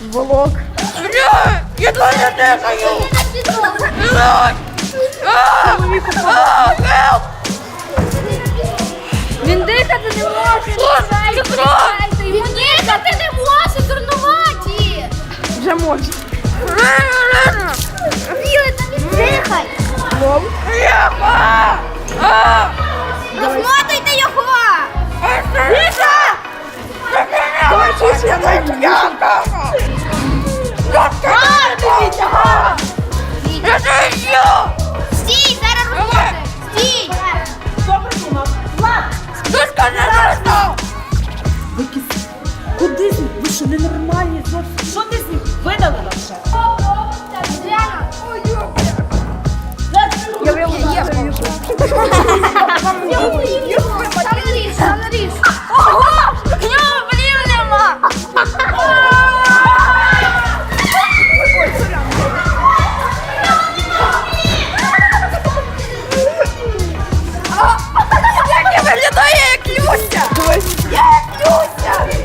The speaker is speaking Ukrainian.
Волок. Бля, я не дихаю. Бля. Help. Він дихати не може. Це. Йому дихати не може, дурнуваті! Вже може. Білий, та не дихай! Яма. Стій, зараз розмотуй! Стій! Добре думав. Куди з ним? Ви що, ненормальні зовсім? Що ти з ним видалила вже? Я виявила. Наріж! Ого! виглядає як Люся! Я як Люся!